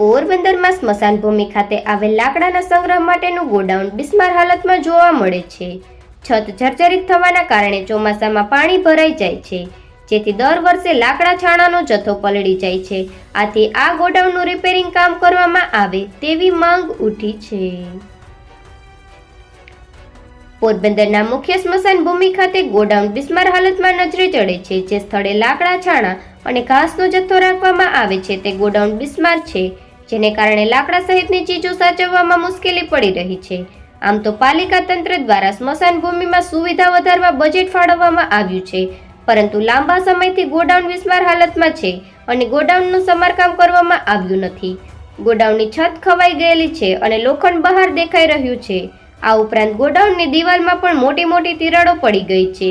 પોરબંદરમાં સ્મશાન ભૂમિ ખાતે આવેલ લાકડાના સંગ્રહ માટેનું ગોડાઉન બિસ્માર હાલતમાં જોવા મળે છે. છત જર્જરિત થવાના કારણે ચોમાસામાં પાણી ભરાઈ જાય છે, જેથી દર વર્ષે લાકડા છાણાનો જથ્થો પલળી જાય છે. આથી આ ગોડાઉનનું રિપેરિંગ કામ કરવામાં આવે તેવી માંગ ઉઠી છે. પોરબંદરના મુખ્ય સ્મશાન ભૂમિ ખાતે ગોડાઉન બિસ્માર હાલતમાં નજરે ચડે છે, જે સ્થળે લાકડા છાણા અને ઘાસનો જથ્થો રાખવામાં આવે છે. તે ગોડાઉન બિસ્માર છે. જેને કારણે લાકડા સહિતની ચીજો સાચવવામાં મુશ્કેલી પડી રહી છે. આમ તો પાલિકા તંત્ર દ્વારા સ્મશાન ભૂમિમાં સુવિધા વધારવા બજેટ ફાળવવામાં આવ્યું છે. પરંતુ લાંબા સમયથી ગોડાઉન વિસ્માર હાલતમાં છે અને ગોડાઉનનું સમારકામ કરવામાં આવ્યું નથી. ગોડાઉનની છત ખવાઈ ગયેલી છે અને લોખંડ બહાર દેખાઈ રહ્યું છે. આ ઉપરાંત ગોડાઉનની દિવાલમાં પણ મોટી મોટી તિરાડો પડી ગઈ છે.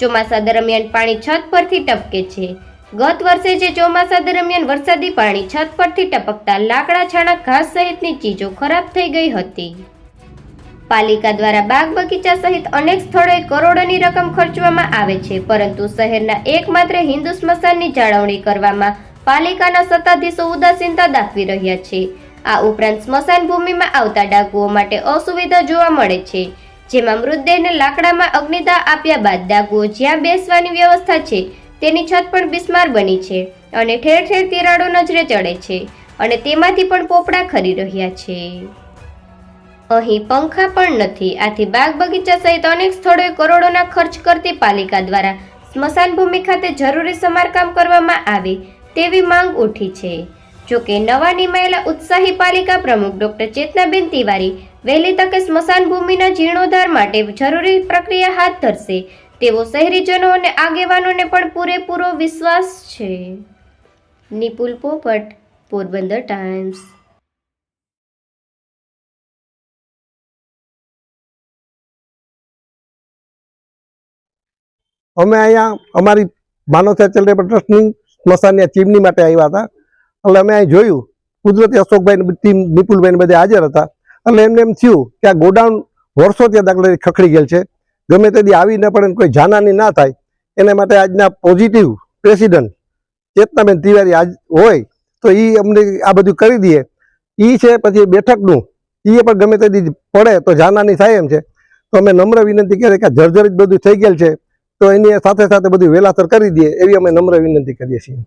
ચોમાસા દરમિયાન પાણી છત પરથી ટપકે છે. ગત વર્ષે જે ચોમાસા દરમિયાન વરસાદી પાણી છત પરથી ટપકતા લાકડા છાણા ઘાસ સહિતની ચીજો ખરાબ થઈ ગઈ હતી. પાલિકા દ્વારા બાગ બગીચા સહિત અનેક સ્થળોએ કરોડોની રકમ ખર્ચવામાં આવે છે, પરંતુ શહેરના એકમાત્ર હિન્દુ સ્મશાનની જાળવણી કરવામાં પાલિકાના સત્તાધીશો ઉદાસીનતા દાખવી રહ્યા છે. આ ઉપરાંત સ્મશાન ભૂમિમાં આવતા ડાકુઓ માટે અસુવિધા જોવા મળે છે, જેમાં મૃતદેહને લાકડામાં અગ્નિદાહ આપ્યા બાદ ડાકુઓ જ્યાં બેસવાની વ્યવસ્થા છે તેની છત પણ બિસ્માર બની છે અને ઠેર ઠેર તિરાડો નજરે ચડે છે અને તેમાંથી પણ પોપડા ખરી રહ્યા છે. અહીં પંખા પણ નથી. આથી બાગ બગીચા સહિત અનેક સ્થળોએ કરોડોના ખર્ચ કરતી પાલિકા દ્વારા સ્મશાન ભૂમિ ખાતે જરૂરી સમારકામ કરવામાં આવે તેવી માંગ ઉઠી છે. જોકે નવા નિમાયેલા ઉત્સાહી પાલિકા પ્રમુખ ડોક્ટર ચેતનાબેન તિવારી વહેલી તકે સ્મશાન ભૂમિના જીર્ણોદ્ધાર માટે જરૂરી પ્રક્રિયા હાથ ધરશે તેવો શહેરીજનો અને આગેવાનોને પણ પૂરેપૂરો વિશ્વાસ છે. નિપુલ પોપટ, પોરબંદર ટાઈમ્સ. અમે અહીંયા અમારી માનવતા ચેરિટેબલ ટ્રસ્ટની સ્મશાનની ચીમની માટે આવ્યા હતા. એટલે અમે અહીં જોયું, કુદરતી અશોકભાઈ ટીમ નિપુલભાઈને બધા હાજર હતા. એટલે એમને એમ થયું કે આ ગોડાઉન વર્ષો ત્યાં દાખલા ખખડી ગયેલ છે. ગમે તેથી આવી ન પડે ને કોઈ જાનાની ના થાય, એના માટે આજના પોઝિટિવ પ્રેસિડન્ટ ચેતનાબેન તિવારી આજ હોય, તો એ અમને આ બધું કરી દઈએ એ છે પછી બેઠકનું એ પણ ગમે તેથી પડે તો જાનાની થાય એમ છે. તો અમે નમ્ર વિનંતી કરીએ કે જર્જરિત બધું થઈ ગયેલ છે, તો એની સાથે સાથે બધું વેલાસર કરી દઈએ એવી અમે નમ્ર વિનંતી કરીએ છીએ.